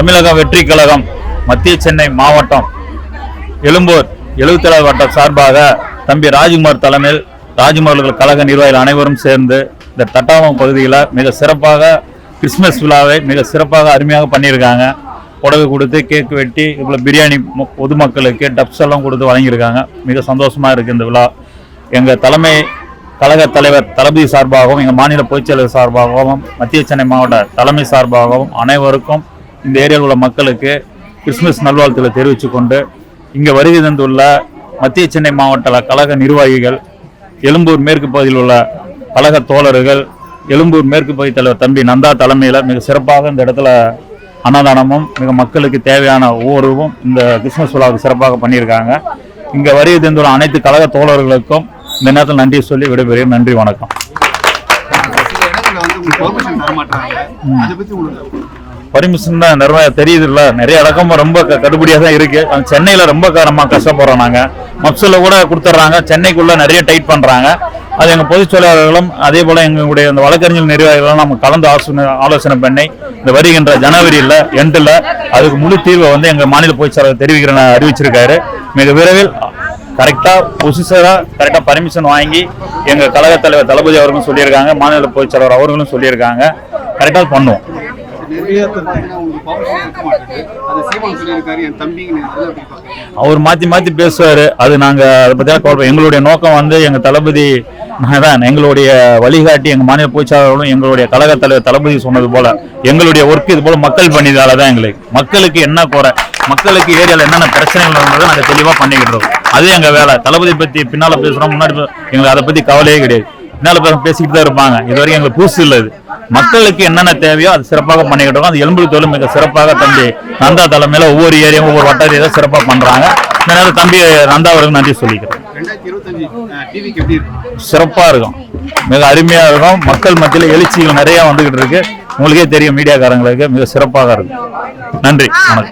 தமிழக வெற்றி கழகம் மத்திய சென்னை மாவட்டம் எழும்பூர் எழுபத்தேழாவது வட்டம் சார்பாக தம்பி ராஜ்குமார் தலைமையில் ராஜ்குமார்கள் கழக நிர்வாகிகள் அனைவரும் சேர்ந்து இந்த தட்டாவம் பகுதியில் மிக சிறப்பாக கிறிஸ்மஸ் விழாவை மிக சிறப்பாக அருமையாக பண்ணியிருக்காங்க. புடவை கொடுத்து கேக் வெட்டி இவ்வளோ பிரியாணி பொதுமக்களுக்கு டப்ஸ் எல்லாம் கொடுத்து வழங்கியிருக்காங்க. மிக சந்தோஷமாக இருக்குது இந்த விழா. எங்கள் தலைமை கழக தலைவர் தளபதி சார்பாகவும் எங்கள் மாநில பொதுச்செயலர் சார்பாகவும் மத்திய சென்னை மாவட்ட தலைமை சார்பாகவும் அனைவருக்கும் இந்த ஏரியாவில் உள்ள மக்களுக்கு கிறிஸ்துமஸ் நல்வாழ்த்துக்களை தெரிவித்துக் கொண்டு இங்கே வருகை தந்துள்ள மத்திய சென்னை மாவட்ட கழக நிர்வாகிகள் எழும்பூர் மேற்கு பகுதியில் உள்ள கழக தோழர்கள் எழும்பூர் மேற்கு பகுதி தலைவர் தம்பி நந்தா தலைமையில் மிக சிறப்பாக இந்த இடத்துல அன்னதானமும் மிக மக்களுக்கு தேவையான ஒவ்வொருவும் இந்த கிறிஸ்துமஸ் விழாவுக்கு சிறப்பாக பண்ணியிருக்காங்க. இங்கே வருகை தந்துள்ள அனைத்து கழக தோழர்களுக்கும் இந்த நேரத்தில் நன்றி சொல்லி விடைபெறுகிறேன். நன்றி வணக்கம். அதை பத்தி உங்களுக்கு பர்மிஷன் தான் நிறைய தெரியுது நிறைய இடக்கம் ரொம்ப க- தான் இருக்குது சென்னையில் ரொம்ப காரமாக கஷ்டப்படுறோம் நாங்கள் மப்சில் கூட கொடுத்துட்றாங்க. சென்னைக்குள்ளே நிறைய டைட் பண்ணுறாங்க அது எங்கள் பொதுச் செயலாளர்களும் அதே போல் எங்களுடைய இந்த வழக்கறிஞர் நிர்வாகிகளும் நம்ம கலந்து ஆலோசனை ஆலோசனை பண்ணி இந்த வருகின்ற ஜனவரியில் எண்டில் அதுக்கு முழு தீர்வை வந்து எங்கள் மாநில பொதுச் செயலாளர் தெரிவிக்கிறேன்னு அறிவிச்சிருக்காரு. மிக விரைவில் கரெக்டாக பொசிஷரா கரெக்டாக பர்மிஷன் வாங்கி எங்கள் கழக தலைவர் தளபதி அவர்களும் சொல்லியிருக்காங்க மாநில பொதுச் செயலாளர் அவர்களும் சொல்லியிருக்காங்க. கரெக்டாக பண்ணுவோம். அவர் மாத்தி மாத்தி பேசுவாரு. அது நாங்க அதை பத்தி குழப்பம் எங்களுடைய நோக்கம் வந்து எங்க தளபதி நான் தான் எங்களுடைய வழிகாட்டி எங்க மாநில பொதுச்சாளர்களும் எங்களுடைய கழக தலைவர் தளபதி சொன்னது போல எங்களுடைய ஒர்க் இது போல மக்கள் பண்ணியதால தான் எங்களுக்கு மக்களுக்கு என்ன குறை மக்களுக்கு ஏரியால என்னென்ன பிரச்சனைகள் இருந்ததோ நாங்க தெளிவா பண்ணிக்கிட்டு இருக்கோம். அது எங்க வேலை. தளபதி பத்தி பின்னால பேசுறோம் முன்னாடி எங்களுக்கு அதை பத்தி கவலையே கிடையாது. பின்னால பேசிக்கிட்டு தான் இருப்பாங்க. இது வரைக்கும் எங்களுக்கு புதுசு இல்லை இது. மக்களுக்கு என்னென்ன தேவையோ அது சிறப்பாக பண்ணிக்கிட்டு இருக்கோம். அது எலும்பு தொழில் மிக சிறப்பாக தம்பி நந்தா தலைமையில ஒவ்வொரு ஏரியாவும் ஒவ்வொரு வட்டார ஏரியா சிறப்பாக பண்றாங்க. இந்த நேரம் தம்பி நந்தா அவருக்கு நன்றி சொல்லிக்கிறேன். சிறப்பாக இருக்கும். மிக அருமையாக இருக்கும். மக்கள் மத்தியில் எழுச்சிகள் நிறையா வந்துகிட்டு இருக்கு. உங்களுக்கே தெரியும் மீடியாக்காரங்களுக்கு மிக சிறப்பாக இருக்கும். நன்றி. வணக்கம்.